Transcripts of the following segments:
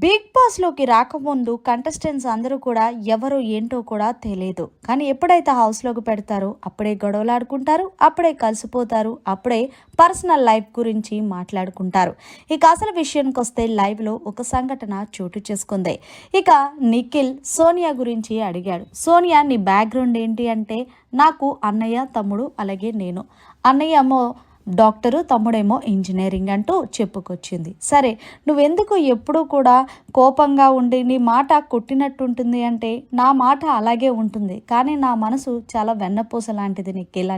Big బాస్లోకి రాకముందు contestants అందరూ కూడా ఎవరు ఏంటో కూడా తెలియదు కానీ ఎప్పుడైతే హౌస్లోకి పెడతారో అప్పుడే గొడవలాడుకుంటారు అప్పుడే కలిసిపోతారు అప్పుడే పర్సనల్ లైఫ్ గురించి మాట్లాడుకుంటారు. ఇక అసలు విషయానికి వస్తే లైవ్లో ఒక సంఘటన చోటు చేసుకుంది. ఇక నిఖిల్ సోనియా గురించి అడిగాడు. సోనియా నీ బ్యాక్గ్రౌండ్ ఏంటి అంటే నాకు అన్నయ్య తమ్ముడు అలాగే నేను. అన్నయ్యమో డాక్టరు తమ్ముడేమో ఇంజనీరింగ్ అంటూ చెప్పుకొచ్చింది. సరే నువ్వెందుకు ఎప్పుడూ కూడా కోపంగా ఉండి నీ మాట కొట్టినట్టుంటుంది అంటే నా మాట అలాగే ఉంటుంది. కానీ నా మనసు చాలా వెన్నపూస లాంటిది నిఖిల్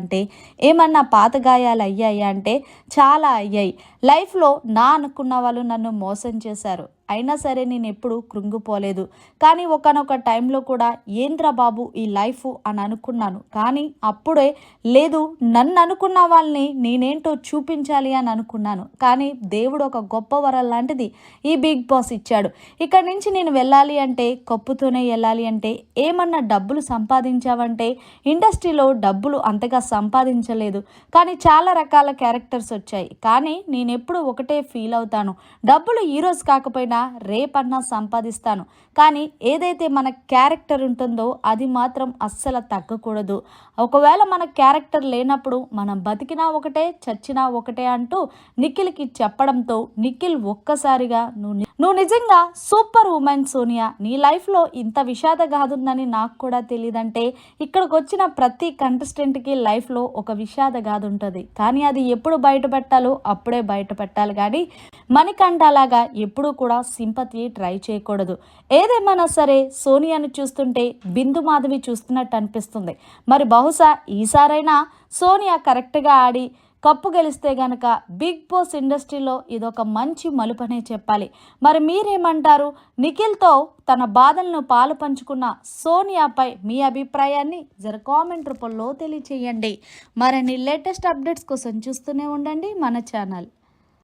ఏమన్నా పాత గాయాలు అయ్యాయా అంటే చాలా అయ్యాయి. లైఫ్లో నా అనుకున్న వాళ్ళు నన్ను మోసం చేశారు. అయినా సరే నేను ఎప్పుడు కృంగిపోలేదు. కానీ ఒకనొక టైంలో కూడా ఏంద్రా బాబు ఈ లైఫ్ అని అనుకున్నాను. కానీ అప్పుడే లేదు నన్ను అనుకున్న వాళ్ళని నేనేంటో చూపించాలి అని అనుకున్నాను. కానీ దేవుడు ఒక గొప్ప వరం లాంటిది ఈ బిగ్ బాస్ ఇచ్చాడు. ఇక్కడి నుంచి నేను వెళ్ళాలి అంటే కప్పుతోనే వెళ్ళాలి అంటే ఏమన్నా డబ్బులు సంపాదించావంటే ఇండస్ట్రీలో డబ్బులు అంతగా సంపాదించలేదు. కానీ చాలా రకాల క్యారెక్టర్స్ వచ్చాయి. కానీ నేను ఎప్పుడు ఒకటే ఫీల్ అవుతాను. డబ్బులు ఈరోజు కాకపోయినా కాకపోయినా రేపన్నా సంపాదిస్తాను. కానీ ఏదైతే మన క్యారెక్టర్ ఉంటుందో అది మాత్రం అస్సలు తగ్గకూడదు. ఒకవేళ మన క్యారెక్టర్ లేనప్పుడు మనం బతికినా ఒకటే చచ్చినా ఒకటే అంటూ నిఖిల్కి చెప్పడంతో నిఖిల్ ఒక్కసారిగా నువ్వు నువ్వు నిజంగా సూపర్ ఉమెన్ సోనియా. నీ లైఫ్లో ఇంత విషాద గాథుందని నాకు కూడా తెలియదంటే ఇక్కడికి వచ్చిన ప్రతి కంటెస్టెంట్కి లైఫ్లో ఒక విషాద గాథ ఉంటుంది కానీ అది ఎప్పుడు బయటపెట్టాలో అప్పుడే బయటపెట్టాలి కానీ మణికంఠ లాగా ఎప్పుడూ కూడా సింపతి ట్రై చేయకూడదు. ఏదేమైనా సరే సోనియాను చూస్తుంటే బిందు మాధవి చూస్తున్నట్టు అనిపిస్తుంది. మరి బహుశా ఈసారైనా సోనియా కరెక్ట్గా ఆడి కప్పు గెలిస్తే గనక బిగ్ బాస్ ఇండస్ట్రీలో ఇదొక మంచి మలుపనే చెప్పాలి. మరి మీరేమంటారు? నిఖిల్తో తన బాధలను పాలు పంచుకున్న సోనియాపై మీ అభిప్రాయాన్ని జర కామెంట్ రూపంలో తెలియచేయండి. మరిన్ని లేటెస్ట్ అప్డేట్స్ కోసం చూస్తూనే ఉండండి మన ఛానల్.